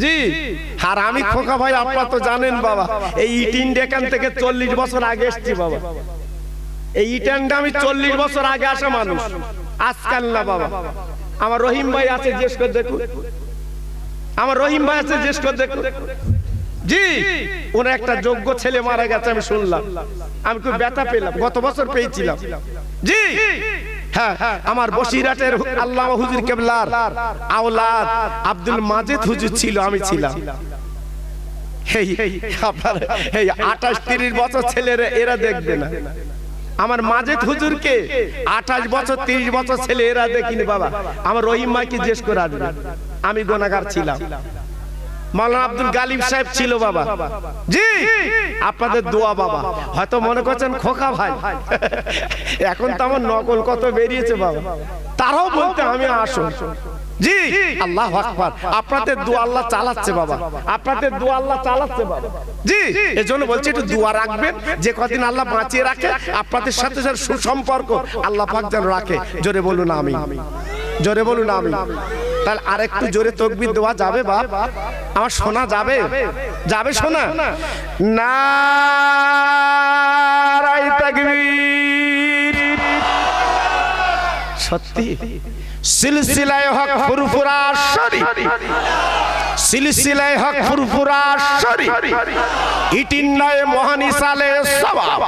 জি। আর আমি খোকা ভাই আপনারা তো জানেন বাবা এই ইট ইন্ডিয়ান থেকে চল্লিশ বছর আগে এসছি বাবা। এই ইটানটা আমি চল্লিশ বছর আগে আসা মানুষ। আজকাল না বাবা। আমার রহিম ভাই আছে জিজ্ঞেস করে দেখুন। আমার রহিম ভাই আছে জিজ্ঞেস করে দেখুন। জি ওনার একটা যোগ্য ছেলে মারা গেছে আমি শুনলাম। আমি খুব ব্যথা পেলাম গত বছর পেয়েছিলাম। জি। হ্যাঁ আমার বসিরাটের আল্লাহ হুজুর কেবলার আওলাদ আব্দুল মাজেদ হুজুর ছিল আমি ছিলাম। এই আপনার এই আঠাশ তিরিশ বছর ছেলেরা এরা দেখবে না। আমার মাঝে হুজুরকে আঠাশ বছর তিরিশ বছর ছেলে এরা দেখিনি বাবা। আমার রহিম মাকে জিজ্ঞেস করে আসবে আমি গোনাগার ছিলাম। মাওলানা আব্দুল গালিব সাহেব ছিল বাবা। জি, আপনাদের দোয়া বাবা। হয়তো মনে করছেন খোকা ভাই। এখন তো আমার নকল কত বেরিয়েছে বাবা। তারাও বলতে আমি আসো জি, আল্লাহ আকবার। আপনাদের দোয়া আল্লাহ চালাচ্ছে বাবা। আপনাদের দোয়া আল্লাহ চালাচ্ছে বাবা। জি, এজন্য বলছি একটু দোয়া রাখবেন। যে কদিন আল্লাহ বাঁচিয়ে রাখে, আপনাদের সাথে সুসম্পর্ক আল্লাহ পাক যেন রাখে। জোরে বলুন আমি জোরে বলুন, আমি। তাহলে আরেকটু জোরে তকবির দেওয়া যাবে, বাপ। আমার শোনা যাবে? যাবে শোনা? না সত্যি? সিলসিলায় হক ফুরফুরা শরী সিলসিলায় হক ফুরফুরা শরী ইটিন্নায় মহানিসালে সওয়াব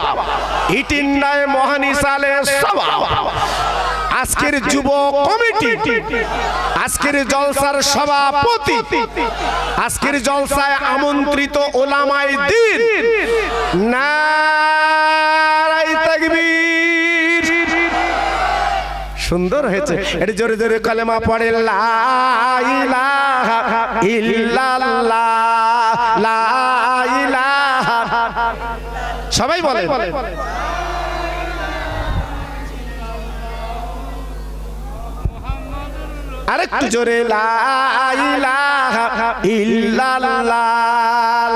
ইটিন্নায় মহানিসালে সওয়াব আজকের যুব কমিটি। আজকের জলসার সভাপতি। আজকের জলসায় আমন্ত্রিত ওলামাই দিন। নারাই তাকবীর। সুন্দর হয়েছে। এটা জোরে জোরে কলেমা পড়ে লা ইলাহা ইল্লাল্লাহ। লা ইলাহা। সবাই বলে জোরে লা ইলাহা ইল্লাল্লাহ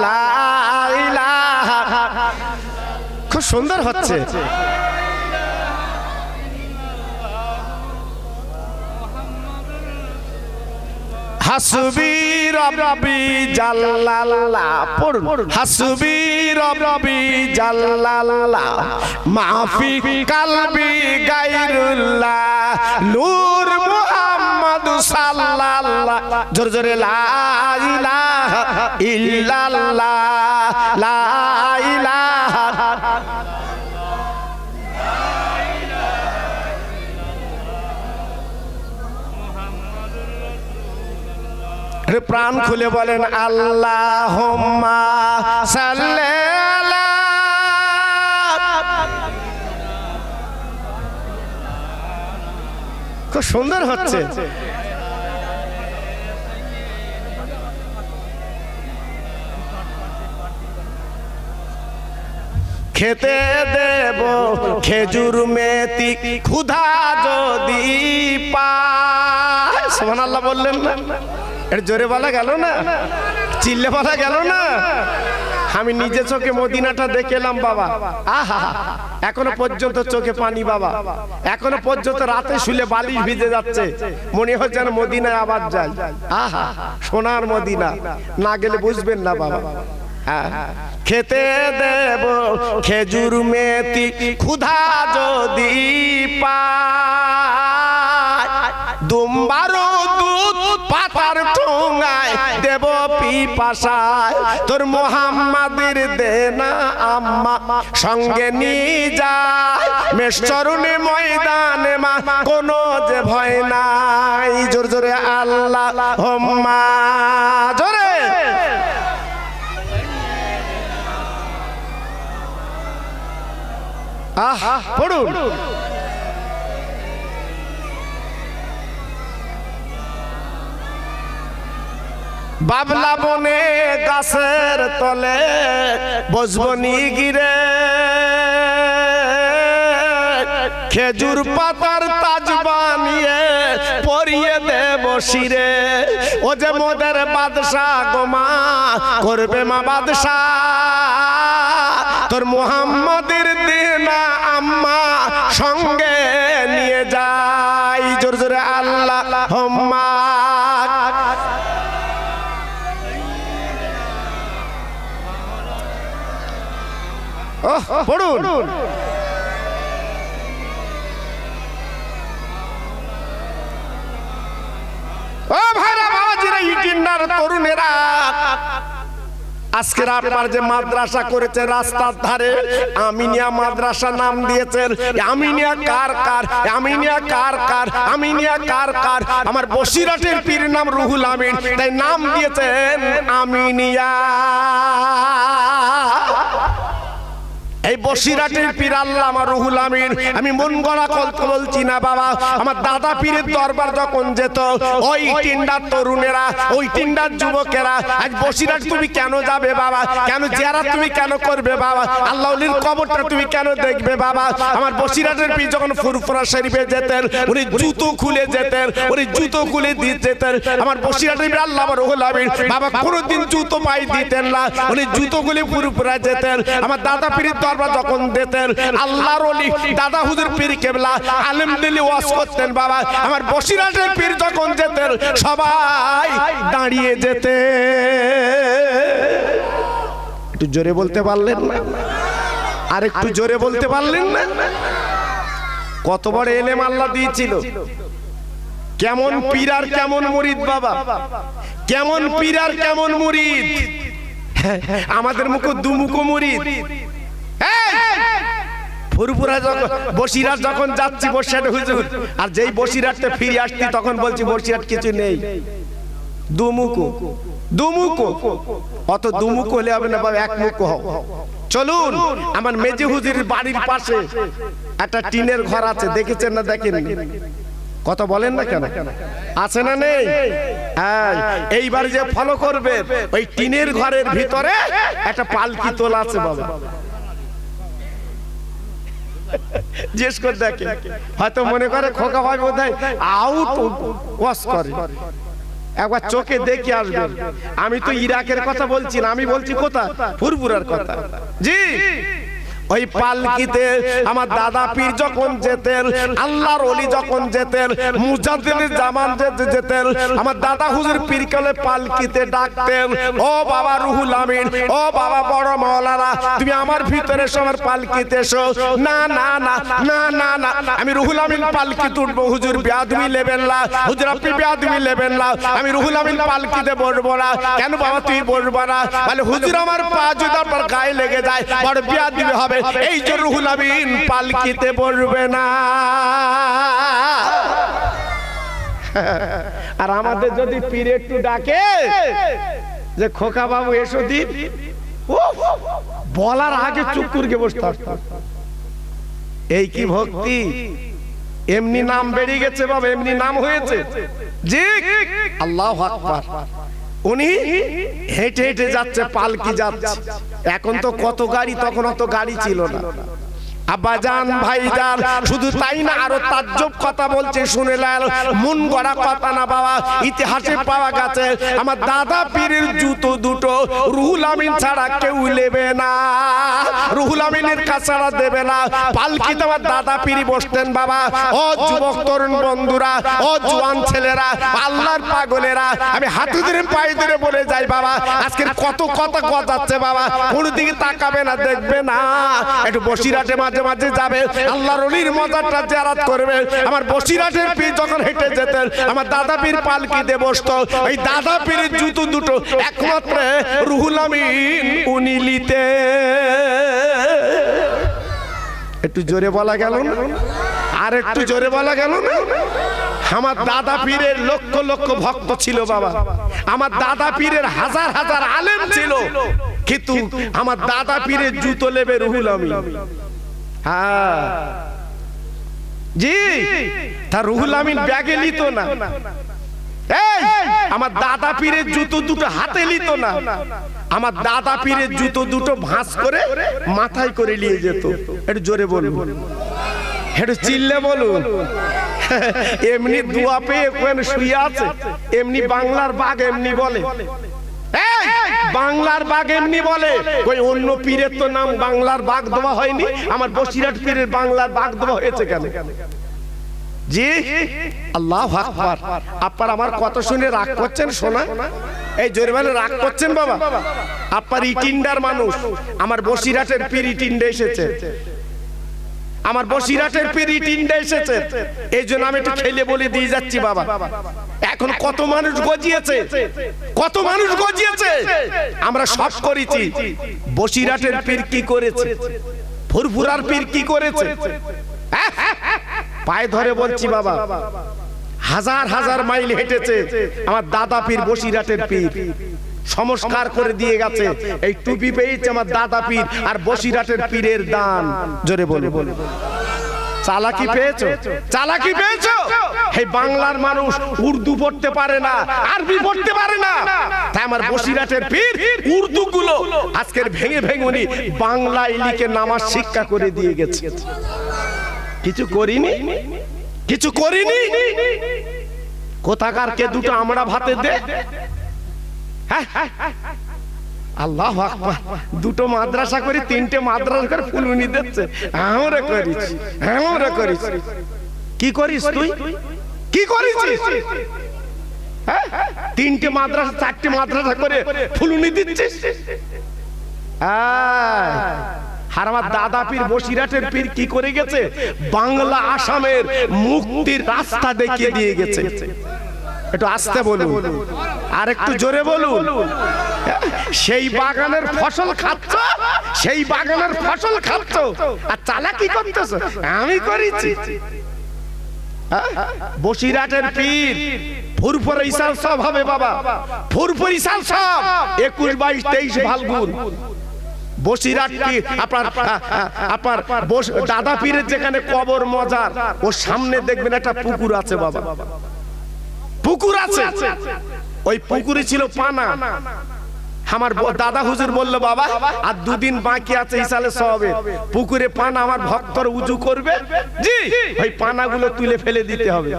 লা ইলাহা। খুব সুন্দর হচ্ছে। হাসবি রব্বি জাল্লাল্লাহ পড়ুন। হাসবি রব্বি জাল্লাল্লাহ মাফি কালবি গায়রুল্লাহ নূর মুহাম্মদ জোরে জোরে প্রাণ খুলে বলেন আল্লাহ খুব সুন্দর হচ্ছে। খেতে দেব খেজুর মেতি ক্ষুধা যদি পায়। সুবহানাল্লাহ বললেন না। এটা জোরে বলা গেল না? চিল্লে বলা গেল না? আমি নিজে চোখে মদিনাটা দেখেলাম বাবা। আহা, এখনও পর্যন্ত চোখে পানি, বাবা। এখনও পর্যন্ত রাতে শুলে বালিশ ভিজে যাচ্ছে। মনে হয় যেন মদিনায় আবার যাই। আহা, সোনার মদিনা। না গেলে বুঝবেন না, বাবা। হ্যাঁ। খেতে দেব খেজুর মেতি ক্ষুধা যদি পায় দুম্বারো দুধ পাতার ঠোঙায় দেব পিপাসায়। তোর মোহাম্মদের দেনা আম্মা সঙ্গে নিয়ে যায় মেশরুনে ময়দানে মা, কোনো যে ভয় নাই। জোর জোরে আল্লাহ হোম্মা জোরে আহ, পড়ুন। বাবলা বনে গাছের তলে বসবনি গিরে। খেজুর পাতার তাজ বানিয়ে পরিয়ে দেব শিরে। ও যে মোদের বাদশাহ গোমা করবে মা বাদশাহ। তোর মোহাম্মদের সঙ্গে নিয়ে যাই। জোর জোরে আল্লাহ ভাইরা বাবাজিরা ইটিন্ডার তরুণেরা আজকের আপনার যে মাদ্রাসা করেছে রাস্তার ধারে আমিনিয়া মাদ্রাসা নাম দিয়েছেন। আমিনিয়া কার কার? আমিনিয়া কার কার আমিনিয়া কার কার আমার বসিরাটের পীর নাম রুহুল আমিন। তাই নাম দিয়েছেন আমিনিয়া। এই বসিরাটের পীর আল্লাহ আমার রুহুল আমিন। আমি মন গড়া কথা বলছি না বাবা। আমার দাদা পীরের দরবার যখন যেত ওই টিন্ডার তরুণেরা ওই টিন্ডার যুবকেরা আজ বসিরাট তুমি কেন যাবে বাবা? কেন জেরা তুমি কেন করবে বাবা? আল্লাহলির কবরটা তুমি কেন দেখবে বাবা? আমার বসিরাটের পীর যখন ফুরফুরা শরীফে যেতেন উনি জুতো খুলে যেতেন উনি জুতো খুলে দিয়ে যেতেন। আমার বসিরাটের পীর আল্লাহ আমার রুহুল আমিন। বাবা কোনোদিন জুতো পাই দিতেন না। উনি জুতো খুলে ফুরফুরা যেতেন। আমার দাদা পীরের দরবার যখন দিতেন, আল্লাহর ওলি, দাদা হুজুর পীর কেবলা, আলেম দিলি ওয়াজ করতেন বাবা। আমার বসিরাটের পীর যখন যেতেন, সবাই দাঁড়িয়ে যেতে একটু জোরে বলতে পারলেন না? আর একটু জোরে বলতে পারলেন না? কত বড় এলেম আল্লাহ দিয়েছিল। কেমন পীর আর কেমন মুরিদ বাবা। কেমন পীর আর কেমন মুরিদ। আমাদের মুখে দুমুখো মুরিদ। ফুরফুরা যখন বসিরাট যখন যাচ্ছি বসিরাট হুজুর, আর যেই বসিরাটতে ফিরে আসছি, তখন বলছি বসিরাট কিছু নেই। দুমুকো। দুমুকো। অত দুমুকো হলে হবে না, বাবা এক মুখো হও। চলুন, আমার মেজি হুজুরের বাড়ির পাশে একটা টিনের ঘর আছে, দেখেছেন না দেখেন? কত বলেন না কেন? আছে না নেই? এইবার যে ফলো করবে, ওই টিনের ঘরের ভিতরে একটা পালকি তোলা আছে, বাবা। জিজ্ঞেস করে দেখে। হয়তো মনে করে খোকা ভাই বোধ আউট ওয়াশ করে। একবার চোখে দেখে আসবেন আমি তো ইরাকের কথা বলছি না, আমি বলছি কোথা ফুরফুরার কথা। জি। ওই পালকিতে আমার দাদা পীর যখন যেতেন, আল্লাহর অলি যখন যেতেন মুজাদ্দিনের জামান যেতে যেতেন, আমার দাদা হুজুর পীর কলে পালকিতে ডাকতেন, ও বাবা রুহুল আমিন, ও বাবা বড় মাওলানা, তুমি আমার ভিতরে সবার পালকিতে এসো। না না না না না না, আমি রুহুল আমিন পালকি তুলবো হুজুর বিয়াদমি লেবেন না, হুজুর আপনি বিয়াদমি লেবেন না, আমি রুহুল আমিন পালকিতে বসবো না। কেন বাবা, তুই বসবো না? বলে, হুজুর, আমার পা যদি আপনার গায়ে লেগে যায়, বড় বিয়াদমি হবে এই যে রুহুল আমিন পালকিতে বসবে না। আর আমাদের যদি পীর একটু ডাকে যে খোকা বাবু এসো দীপ। বলার আগে চুপ করে বসতে হবে। এই কি ভক্তি? এমনি নাম বেরিয়ে গেছে বাবা এমনি নাম হয়েছে। জি আল্লাহ আকবার। উনি হেঁটে হেঁটে যাচ্ছে, পালকি যাচ্ছে। এখন তো কত গাড়ি, তখন অত গাড়ি ছিল না। আব্বাজান ভাইজান শুধু তাই না আরও তাজ্জব কথা বলছে শুনে লাল মন গড়া কথা না বাবা ইতিহাসে পাওয়া গেছে আমার দাদা পীরের জুতো দুটো রুহুল আমিন ছাড়া কেউ নেবে না রুহুল আমিনের কাছাড়া দেবে না পালকিতে আমার দাদা পীরি বসতেন বাবা ও যুবক তরুণ বন্ধুরা ও জোয়ান ছেলেরা আল্লাহর পাগলেরা আমি হাতে ধরে পায়ে ধরে বলে যাই বাবা আজকের কত কথা গজাচ্ছে বাবা কোনো দিকে তাকাবে না দেখবে না একটু বসিরাটে মাঝে মাঝে যাবে। আল্লাহর অলির মজারটা জিয়ারাত করবে। আমার বসিরাটের পীর যখন হেঁটে যেতেন, আমার দাদা পীর পালকিতে এই দাদা পীরের জুতো দুটো একমাত্র রুহুল একটু জোরে বলা গেল আর একটু জোরে বলা গেল না? আমার দাদা পীরের লক্ষ লক্ষ ভক্ত ছিল বাবা। আমার দাদা পীরের হাজার হাজার আলেম ছিল। কিন্তু আমার দাদা পীরের জুতো লেবে রুহুল আমিন। হ্যাঁ জি, তা রুহুল আমিন ব্যাগে নিত না। এই, আমার দাদা পীরের জুতো দুটো হাতে নিত না। আমার দাদা পীরের জুতো দুটো ভাঁজ করে মাথায় করে নিয়ে যেত। একটু জোরে বলুন। একটু চিল্লে বলুন। এমনি দুয়া পেয়ে শুয়ে আছে? এমনি বাংলার বাঘ এমনি বলে। বাংলার বাঘ এমনি বলে। ওই অন্য পীরের তো নাম বাংলার বাঘ দেওয়া হয়নি? আমার বসিরহাট পীরের বাংলার বাঘ দেওয়া হয়েছে কেন? জি? আল্লাহ আকবার। আপনার আমার কত শুনে রাগ করছেন শোনা এই জোরে বলে রাগ করছেন, বাবা? আপনার ইটিন্ডার মানুষ। আমার বসিরাটের পীর ইটিন্ডে এসেছে। আমার বসিরাটের পীর ইটিন্ডে এসেছে। এই জন্য আমি একটু খেলে বলে দিয়ে যাচ্ছি বাবা। এখন কত মানুষ গজিয়েছে? কত মানুষ গজিয়েছে? আমরা সব করেছি। বসিরাটের পীর কি করেছে? ফুরফুরার পীর কি করেছে? পায়ে ধরে বলছি বাবা। হাজার হাজার মাইল হেঁটেছে। আমার দাদা পীর বসিরাটের পীর সংস্কার করে দিয়ে গেছে। এই টুপি পেয়েছে আমার দাদা পীর আর বসিরাটের পীরের দান। জোরে বলে বলে চালাকি পেয়েছ? চালাকি পেয়েছ? এই বাংলার মানুষ উর্দু পড়তে পারে না আরবি পড়তে পারে না। তাই আমার বসিরাটের পীর উর্দু গুলো আজকের ভেঙে ভেঙে উনি বাংলায় লিখে নামাজ শিক্ষা করে দিয়ে গেছে। কিছু করিনি? কিছু করিনি। কোথাকার কে দুটো আমরা ভাতে দে। আল্লাহ দুটো মাদ্রাসা করে তিনটে মাদ্রাসা করে ফুলুনি দিচ্ছে। আমরা করিস আমরা করিস কি করিস তুই? কি করিস হ্যাঁ? তিনটে মাদ্রাসা, চারটে মাদ্রাসা করে ফুলুনি দিচ্ছিস? আয়। আর আমার দাদা পীর বসিরাটের পীর কি করে গেছে? বাংলা আসামের মুক্তির রাস্তা দেখিয়ে দিয়ে গেছে। একটু আস্তে বলুন। আর একটু জোরে বলুন। সেই বাগানের ফসল খাচ্ছ? সেই বাগানের ফসল খাচ্ছ? আর চালাকি করতেছ? আমি করেছি। হ্যাঁ? বসিরাটের পীর। ফুরফুর ইসাল সব হবে বাবা। ফুরফুর ইসাল সব। একুশ বাইশ তেইশ ফাল্গুন। বসিরাট কি? আপনার আপনার বস- দাদা পীরের যেখানে কবর মজার ওর সামনে দেখবেন একটা পুকুর আছে বাবা। পুকুর আছে। ওই পুকুরে ছিল পানা। আমার দাদা হুজুর বলল বাবা আর দুদিন বাকি আছে ইসালে সবে। পুকুরে পানা আমার ভক্তর উজু করবে। জি। ওই পানাগুলো তুলে ফেলে দিতে হবে।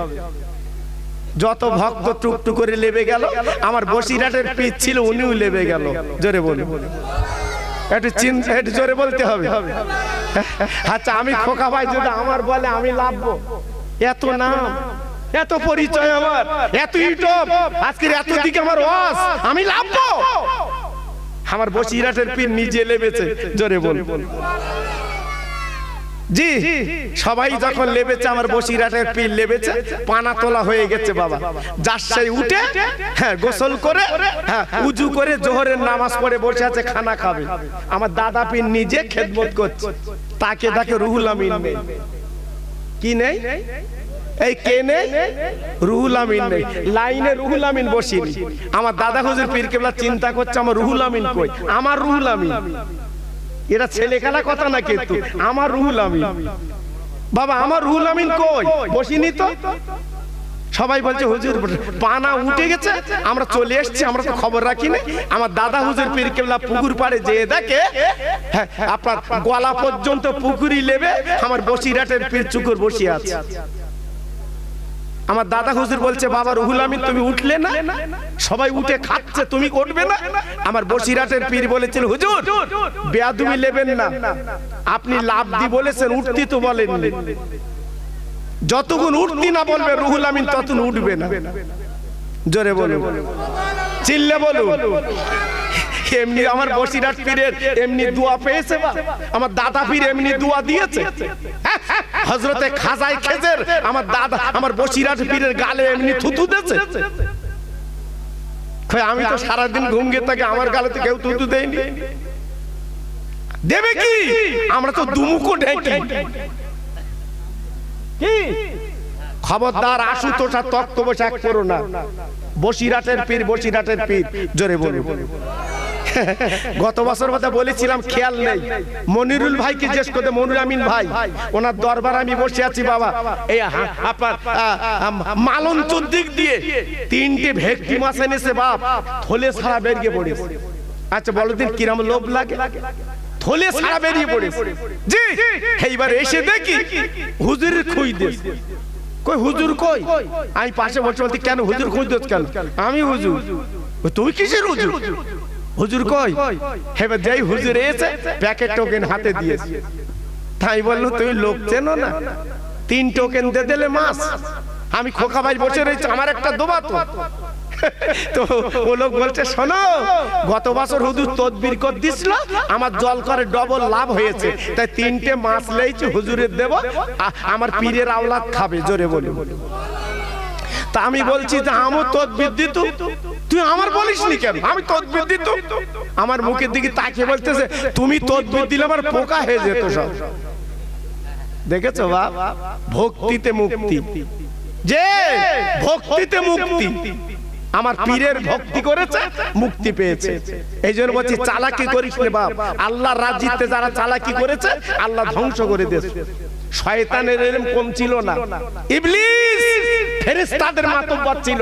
যত ভক্ত টুকটু করে লেবে গেল আমার বসিরাটের পিচ ছিল উনিও লেবে গেল। জোরে বলে একটু চিন্তা একটু জোরে বলতে হবে। আচ্ছা আমি খোকা ভাই যদি আমার বলে আমি লাভবো। এত নাম। এত পরিচয় আমার এত ইউটিউব আজকের এত দিকে আমার ওয়াজ আমি লাভবো। আমার বসিরাটের পীর নিজে লেবেছে জোরে বল। জি সবাই যখন লেবেছে আমার বসিরাটের পীর লেবেছে পানা তোলা হয়ে গেছে বাবা। যার উঠে হ্যাঁ গোসল করে হ্যাঁ উজু করে জোহরের নামাজ পড়ে বসে আছে খানা খাবে। আমার দাদা পীর নিজে খেদমত করছে। তাকে তাকে রুহুল আমিন নেই। কি নেই। এই কে নেই রুহুল আমিন নেই। লাইনে রুহুল আমিন বসিনি। আমার দাদা হুজুর পীর কেবলা চিন্তা করছে আমার রুহুল আমিন কই? আমার রুহুল আমিন। এটা ছেলে খেলা কথা না কিন্তু আমার রুহুল আমিন। বাবা আমার রুহুল আমিন কই? বসিনি তো? সবাই বলছে হুজুর পানা উঠে গেছে আমরা চলে এসেছি আমরা তো খবর রাখি না আমার দাদা হুজুর পীর কেবলা পুকুর পাড়ে যেয়ে দেখে হ্যাঁ, আপনার গলা পর্যন্ত পুকুরি লেবে আমার বসিরাটের পীর চুকুর বসিয়ে আছে। আমার দাদা হুজুর বলছে, বাবা রুহুল আমিন, তুমি উঠলে না? সবাই উঠে খাচ্ছে, তুমি উঠবে না? আমার বসিরাটের পীর বলেছিল, হুজুর, বেয়াদুমি নেবেন না। আপনি লাভ দি বলেছেন, উঠতি তো বলেন যতক্ষণ উঠতি না বলবে রুহুল আমিন ততক্ষণ উঠবে না। জোরে বলুন। চিল্লে বলুন। এমনি আমার বসিরাট পীরের এমনি দোয়া পেয়েছে বা? আমার দাদা পীর এমনি দোয়া দিয়েছে। হজরতে খাজাই খেজের আমার দাদা, আমার বসিরাট পীরের গালে এমনি থুতু দিয়েছে। আমি তো সারাদিন ঘুম গিয়ে থাকি আমার গালে তো কেউ থুতু দেয়নি। দেবে কি? আমরা তো দুমুকো ঢেকি। কি? খবরদার আশুতোষ আর তক্ত এক করো না। বসিরাটের পীর বসিরাটের পীর। জোরে বলে গত বছর কথা বলেছিলাম, খেয়াল নেই। মনিরুল ভাইকে জিজ্ঞেস করতে, মনির আমিন ভাই, ওনার দরবার আমি বসে আছি, বাবা। এই আপনার মালন দিক দিয়ে তিনটে ভেটকি মাছ এনেছে, বাপ। থলে সারা বেরিয়ে পড়েছে। আচ্ছা বলো দিন, কিরম লোভ লাগে? থলে সারা বেরিয়ে পড়েছে। জি, এইবার এসে দেখি হুজুরের খুই দিস কই, হুজুর কই? আমি পাশে বসে বলতে কেন হুজুর খুঁজ কেন? আমি হুজুর। তুই কিসের হুজুর? হুজুর কই? এবার যেই হুজুর এসে প্যাকেট টোকেন হাতে দিয়েছে। তাই বলল তুমি লোক চেনো না? তিন টোকেন দিয়ে দিলে মাস আমি খোকা ভাই বসে রয়েছে আমার একটা দোবা তো। তো ও লোক বলছে শোনো গত বছর হুজুর তদবির কর দিছিল আমার জল করে ডবল লাভ হয়েছে। তাই তিনটে মাছ লেইছি হুজুরের দেব আমার পীরের আওলাদ খাবে। জোরে বলে তা আমি বলছি যে আমার তদবির দিত তুই আমার বলিস নি কেন? আমি তদবির দিত। আমার মুখের দিকে তাকিয়ে বলতেছে তুমি তদবির দিলে আমার পোকা হয়ে যেত সব। দেখেছ বাপ? ভক্তিতে মুক্তি। যে ভক্তিতে মুক্তি। আমার পীরের ভক্তি করেছে মুক্তি পেয়েছে। এই জন্য বলছি চালাকি করিস নে বাপ। আল্লাহ রাজ্যিতে যারা চালাকি করেছে আল্লাহ ধ্বংস করে দিয়েছে। শয়তানের এরম কম ছিল না। ইবলিস! ফেরেশতাদের মাতব্বর ছিল।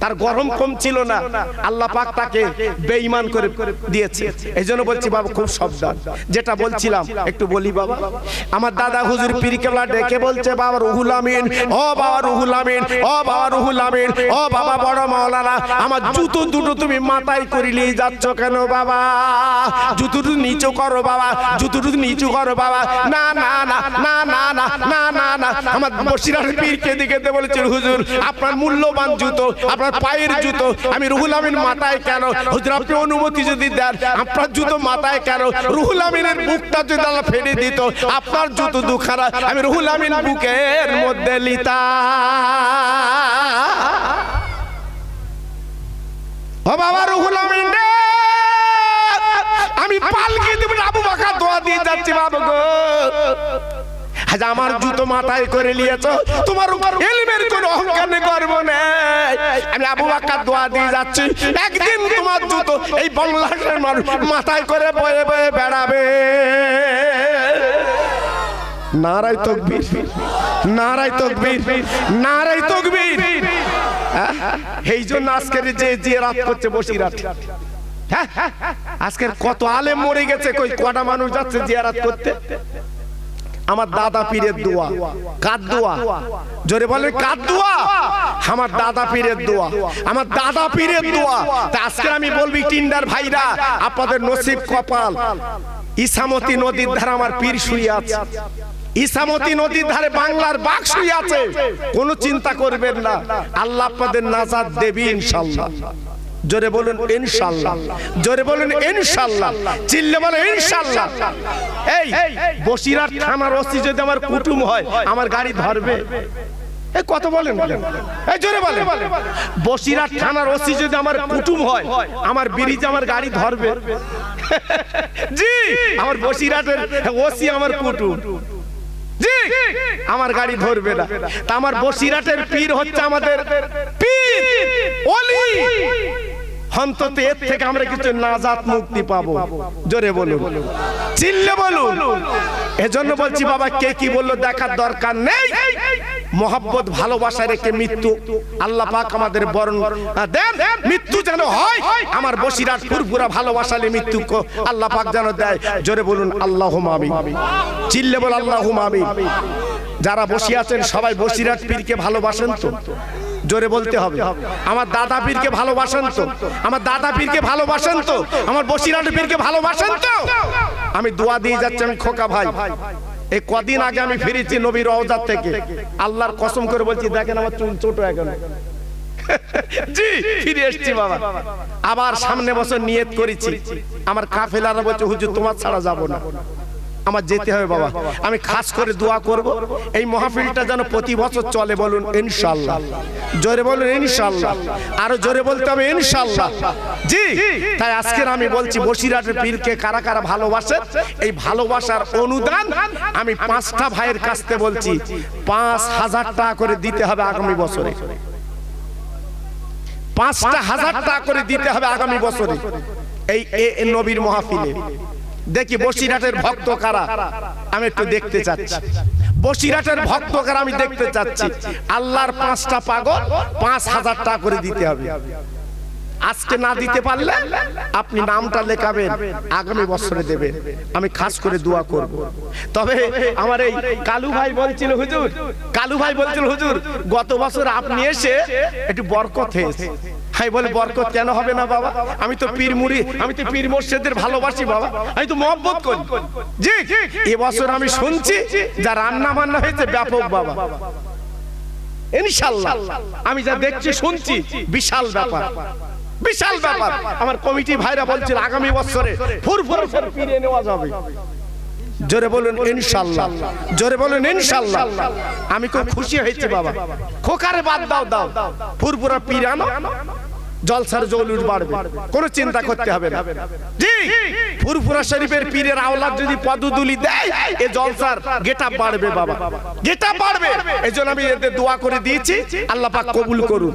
তার গরম কম ছিল না। আল্লাহ পাক তাকে বেঈমান করে দিয়েছে। এই জন্য বলছি বাবা, খুব সাবধান। যেটা বলছিলাম, একটু বলি বাবা। আমার দাদা হুজুর পীর কেবলা ডেকে বলছে, বাবা রুহুল আমিন, ও বাবা রুহুল আমিন, ও বাবা রুহুল আমিন, ও বাবা বড় মাওলানা, আমার জুতো দুটো তুমি মাথায় করে নিয়ে যাচ্ছ কেন বাবা? জুতো দুটো নিচু করো বাবা জুতো দুটো নিচু করো বাবা। না না না না না না না না না। আমার বসিরার পীরকে দিকে বলেছিল, হুজুর, আপনার মূল্যবান জুতো, আপনার পায়ের জুতো। আমি রুহুল আমিন মাথায় কেন? হুজুর আপনি অনুমতি যদি দেন আপনার জুতো মাথায় কেন? রুহুল আমিনের বুকটা যদি আল্লাহ ফেলে দিত আপনার জুতো দুখানা আমি রুহুল আমিন বুকের মধ্যে লিতা। ও বাবা রুহুল আমিন রে! আমি পালকি দেব আবু বাকা দোয়া দিয়ে যাচ্ছি বাবা গো। আজ আমার জুতো মাথায় করে নিয়েছো, তোমার উপর এলমের কোন অহংকার গর্ব নেই। আমি আবু বাক্কার দোয়া দিয়ে যাচ্ছি, একদিন তোমার জুতো এই বাংলাদেশের মানুষ মাথায় করে বয়ে বয়ে বেড়াবে। নারাই তকবীর নারাই তকবীর নারাই তকবীর। হ্যাঁ? এই জন্য আজকের যে যে রাত করছে বসিরাত হ্যাঁ আজকের কত আলে মরে গেছে, কই কটা মানুষ যাচ্ছে জিয়ারাত করতে? আমার দাদা পীরের দোয়া। কার দোয়া? জোরে বলে কার দোয়া? আমার দাদা পীরের দোয়া। আমার দাদা পীরের দোয়া। তা আজকে আমি বলবি টিন্ডার ভাইরা আপনাদের নসিব কপাল। ইসামতি নদীর ধারে আমার পীর শুয়ে আছে। ইসামতি নদীর ধারে বাংলার বাঘ শুয়ে আছে। কোনো চিন্তা করবেন না। আল্লাহ আপনাদের নাজাত দেবী ইনশাল্লাহ। জোরে বলুন, ইনশাল্লাহ। জোরে বলুন, ইনশাল্লাহ। চিল্লে বলে, ইনশাল্লাহ। এই বসিরার থানার ওসি যদি আমার কুটুম হয়, আমার গাড়ি ধরবে। এই, কত বলেন এই, জোরে বলেন। বসিরার থানার ওসি যদি আমার কুটুম হয়, আমার ব্রিজ আমার গাড়ি ধরবে। জি, আমার বসিরাটের ওসি আমার কুটুম। জি, আমার গাড়ি ধরবে না। তা আমার বসিরাটের পীর হচ্ছে আমাদের পীর, ওলি। অন্তত এর থেকে আমরা কিছু নাজাত মুক্তি পাবো। জোরে বলুন। চিল্লে বলুন। এজন্য বলছি, বাবা, কে কি বলল দেখার দরকার নেই। মোহাব্বত, ভালোবাসা রেখে মৃত্যু আল্লাহ পাক আমাদের বরণ দেন। মৃত্যু যেন হয়, আমার বসিরাট ফুরফুরা ভালোবাসালে মৃত্যু আল্লাহ পাক যেন দেয়। জোরে বলুন আল্লাহ মামি চিল্লে বল আল্লাহ মামি যারা বসে আছেন, সবাই বসিরাট পীরকে ভালোবাসেন তো? জোরে বলতে হবে। আমার দাদা পীরকে ভালোবাসেন তো। আমার দাদা পীরকে ভালোবাসেন তো। আমার বসিরাট পীরকে ভালোবাসেন তো। আমি দোয়া দিয়ে যাচ্ছি, আমি খোকা ভাই। এই কদিন আগে আমি ফিরেছি নবীর রওজার থেকে। আল্লাহর কসম করে বলছি, দেখেন আমার চুল ছোট এখন। ফিরে এসেছি বাবা। আবার সামনে বছর নিয়ত করেছি। আমার কাফেলারা বলছে, হুজুর, তোমার ছাড়া যাব না। আমার যেতে হবে, বাবা। আমি খাস করে দোয়া করব। এই মহাফিলটা যেন প্রতি বছর চলে বলুন ইনশাল্লাহ জোরে বলুন ইনশাল্লাহ আরও জোরে বলতে হবে ইনশাল্লাহ জি, তাই আজকের আমি বলছি বসিরাটের পীরকে কারা কারা ভালোবাসে, এই ভালোবাসার অনুদান আমি পাঁচটা ভাইয়ের কাছ থেকে বলছি, পাঁচ হাজার টাকা করে দিতে হবে আগামী বছরে। পাঁচটা হাজার টাকা করে দিতে হবে আগামী বছরে। এই এ নবীর মহাফিলে। দেখি বসিরহাটের ভক্ত কারা? আমি একটু দেখতে চাচ্ছি। বসিরহাটের ভক্ত কারা আমি দেখতে চাচ্ছি। আল্লাহর পাঁচটা পাগল পাঁচ হাজার টাকা করে দিতে হবে। আজকে না দিতে পারলে আপনি নামটা লেখাবেন আগামী বছরে দেবেন। আমি খাস করে দোয়া করব। তবে আমার এই কালু ভাই বলছিল হুজুর কালু ভাই বলছিল হুজুর গত বছর আপনি এসে একটু বরকত হয়েছে। হাই বলে বরকত কেন হবে না বাবা? আমি তো পীর মুড়ি আমি তো পীর মোর্শেদের ভালোবাসি বাবা। আমি তো মহব্বত করি। জি এবছর আমি শুনছি যা রান্না বান্না হয়েছে ব্যাপক বাবা। ইনশাল্লাহ। আমি যা দেখছি শুনছি বিশাল ব্যাপার। বিশাল ব্যাপার। আমার কমিটি ভাইরা বলছিল আগামী বছরে ফুরফুর ফিরিয়ে নেওয়া যাবে। জোরে বলুন ইনশাল্লাহ। জোরে বলুন ইনশাল্লাহ। আমি খুব খুশি হয়েছি বাবা। খোকারে বাদ দাও দাও। ফুরফুরা পীর পিরানো জলসার জৌলুট বাড়বে। কোনো চিন্তা করতে হবে না। জি, ফুরফুরা শরীফের পীরের আওলাদ যদি পদদুলি দেয়, এ জলসার গেটা বাড়বে বাবা। গেটা বাড়বে। এজন্য আমি এদের দোয়া করে দিয়েছি, আল্লাহ পাক কবুল করুন